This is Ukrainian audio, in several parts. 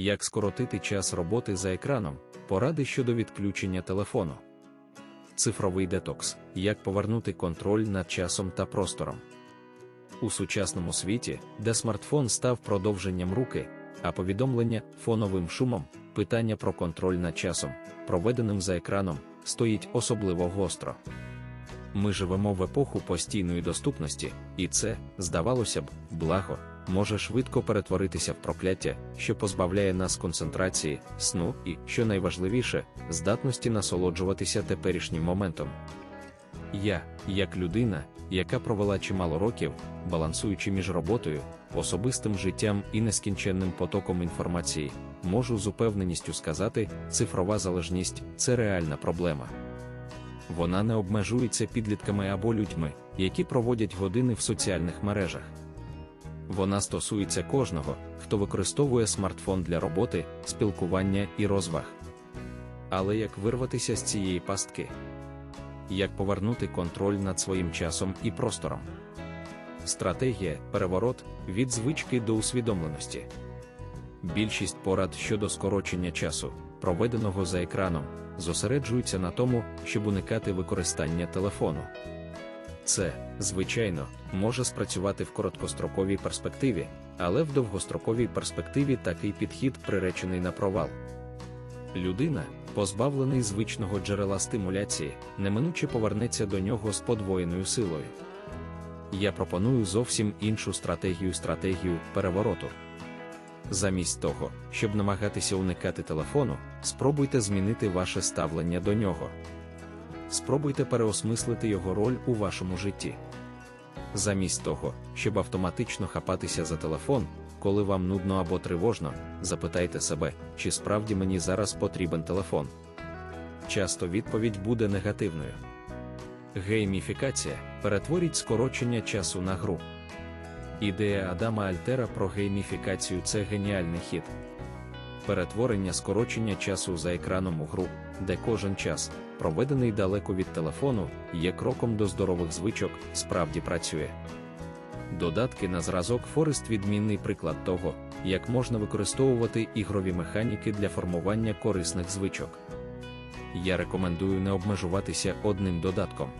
Як скоротити час роботи за екраном, поради щодо відключення телефону. Цифровий детокс. Як повернути контроль над часом та простором. У сучасному світі, де смартфон став продовженням руки, а повідомлення фоновим шумом, питання про контроль над часом, проведеним за екраном, стоїть особливо гостро. Ми живемо в епоху постійної доступності, і це, здавалося б, благо, може швидко перетворитися в прокляття, що позбавляє нас концентрації, сну і, що найважливіше, здатності насолоджуватися теперішнім моментом. Я, як людина, яка провела чимало років, балансуючи між роботою, особистим життям і нескінченним потоком інформації, можу з упевненістю сказати, цифрова залежність це реальна проблема. Вона не обмежується підлітками або людьми, які проводять години в соціальних мережах. Вона стосується кожного, хто використовує смартфон для роботи, спілкування і розваг. Але як вирватися з цієї пастки? Як повернути контроль над своїм часом і простором? Стратегія переворот від звички до усвідомленості. Більшість порад щодо скорочення часу, проведеного за екраном, зосереджуються на тому, щоб уникати використання телефону. Це, звичайно, може спрацювати в короткостроковій перспективі, але в довгостроковій перспективі такий підхід приречений на провал. Людина, позбавлений звичного джерела стимуляції, неминуче повернеться до нього з подвоєною силою. Я пропоную зовсім іншу стратегію стратегію перевороту. Замість того, щоб намагатися уникати телефону, спробуйте змінити ваше ставлення до нього. Спробуйте переосмислити його роль у вашому житті. Замість того, щоб автоматично хапатися за телефон, коли вам нудно або тривожно, запитайте себе, чи справді мені зараз потрібен телефон. Часто відповідь буде негативною. Гейміфікація перетворіть скорочення часу на гру. Ідея Адама Альтера про гейміфікацію це геніальний хід. Перетворення скорочення часу за екраном у гру, де кожен час, проведений далеко від телефону, є кроком до здорових звичок, справді працює. Додатки на зразок Forest відмінний приклад того, як можна використовувати ігрові механіки для формування корисних звичок. Я рекомендую не обмежуватися одним додатком.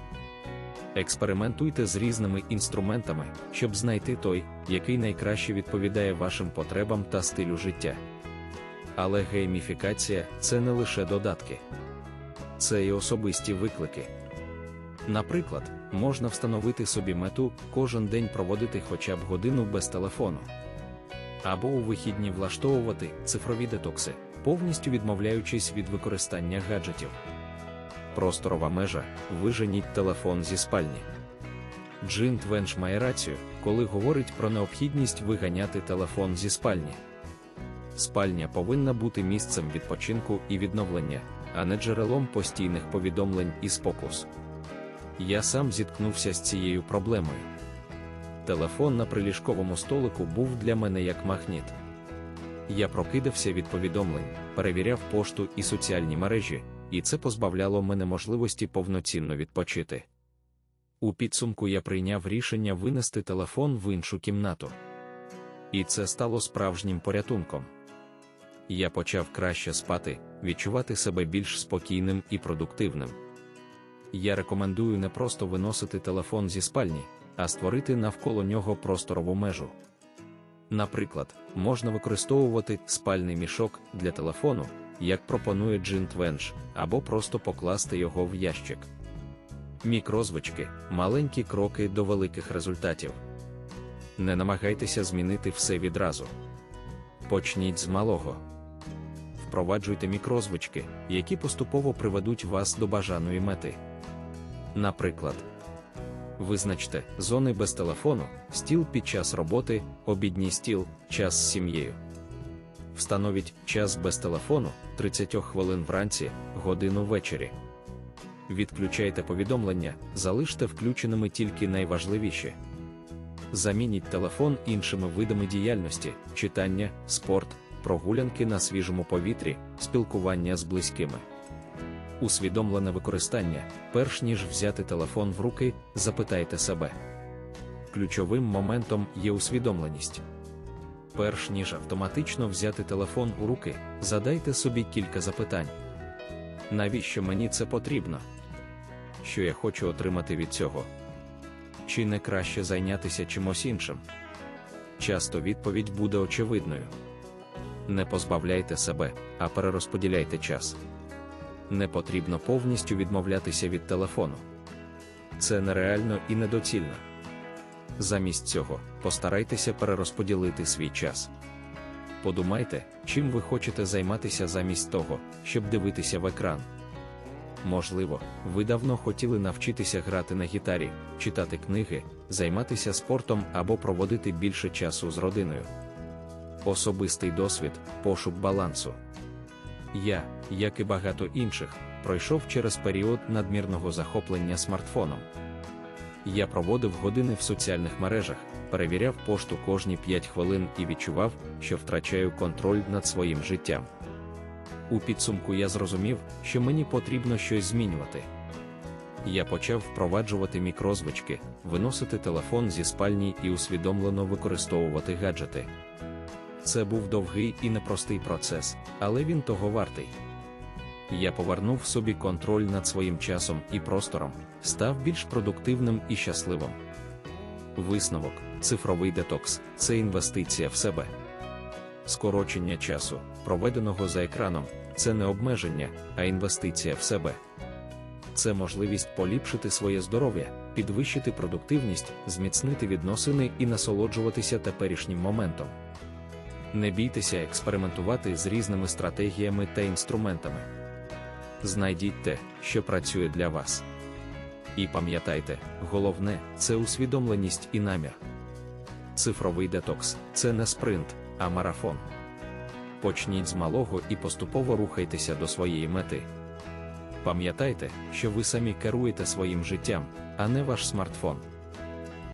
Експериментуйте з різними інструментами, щоб знайти той, який найкраще відповідає вашим потребам та стилю життя. Але гейміфікація це не лише додатки, це і особисті виклики. Наприклад, можна встановити собі мету кожен день проводити хоча б годину без телефону, або у вихідні влаштовувати цифрові детокси, повністю відмовляючись від використання гаджетів. Просторова межа виженіть телефон зі спальні. Джин Твенш має рацію, коли говорить про необхідність виганяти телефон зі спальні. Спальня повинна бути місцем відпочинку і відновлення, а не джерелом постійних повідомлень і спокус. Я сам зіткнувся з цією проблемою. Телефон на приліжковому столику був для мене як магніт. Я прокидався від повідомлень, перевіряв пошту і соціальні мережі, і це позбавляло мене можливості повноцінно відпочити. У підсумку я прийняв рішення винести телефон в іншу кімнату. І це стало справжнім порятунком. Я почав краще спати, відчувати себе більш спокійним і продуктивним. Я рекомендую не просто виносити телефон зі спальні, а створити навколо нього просторову межу. Наприклад, можна використовувати спальний мішок для телефону, як пропонує Джин Твенш, або просто покласти його в ящик. Мікрозвички маленькі кроки до великих результатів. Не намагайтеся змінити все відразу. Почніть з малого. Впроваджуйте мікрозвички, які поступово приведуть вас до бажаної мети. Наприклад, визначте зони без телефону, стіл під час роботи, обідній стіл, час з сім'єю. Встановіть час без телефону 30 хвилин вранці, годину ввечері. Відключайте повідомлення, залиште включеними тільки найважливіші. Замініть телефон іншими видами діяльності, читання, спорт, прогулянки на свіжому повітрі, спілкування з близькими. Усвідомлене використання, перш ніж взяти телефон в руки, запитайте себе. Ключовим моментом є усвідомленість. Перш ніж автоматично взяти телефон у руки, задайте собі кілька запитань. Навіщо мені це потрібно? Що я хочу отримати від цього? Чи не краще зайнятися чимось іншим? Часто відповідь буде очевидною. Не позбавляйте себе, а перерозподіляйте час. Не потрібно повністю відмовлятися від телефону. Це нереально і недоцільно. Замість цього постарайтеся перерозподілити свій час. Подумайте, чим ви хочете займатися замість того, щоб дивитися в екран. Можливо, ви давно хотіли навчитися грати на гітарі, читати книги, займатися спортом або проводити більше часу з родиною. Особистий досвід, пошук балансу. Я, як і багато інших, пройшов через період надмірного захоплення смартфоном. Я проводив години в соціальних мережах, перевіряв пошту кожні 5 хвилин і відчував, що втрачаю контроль над своїм життям. У підсумку я зрозумів, що мені потрібно щось змінювати. Я почав впроваджувати мікрозвички, виносити телефон зі спальні і усвідомлено використовувати гаджети. Це був довгий і непростий процес, але він того вартий. Я повернув собі контроль над своїм часом і простором, став більш продуктивним і щасливим. Висновок, цифровий детокс це інвестиція в себе. Скорочення часу, проведеного за екраном, це не обмеження, а інвестиція в себе. Це можливість поліпшити своє здоров'я, підвищити продуктивність, зміцнити відносини і насолоджуватися теперішнім моментом. Не бійтеся експериментувати з різними стратегіями та інструментами. Знайдіть те, що працює для вас. І пам'ятайте, головне це усвідомленість і намір. Цифровий детокс це не спринт, а марафон. Почніть з малого і поступово рухайтеся до своєї мети. Пам'ятайте, що ви самі керуєте своїм життям, а не ваш смартфон.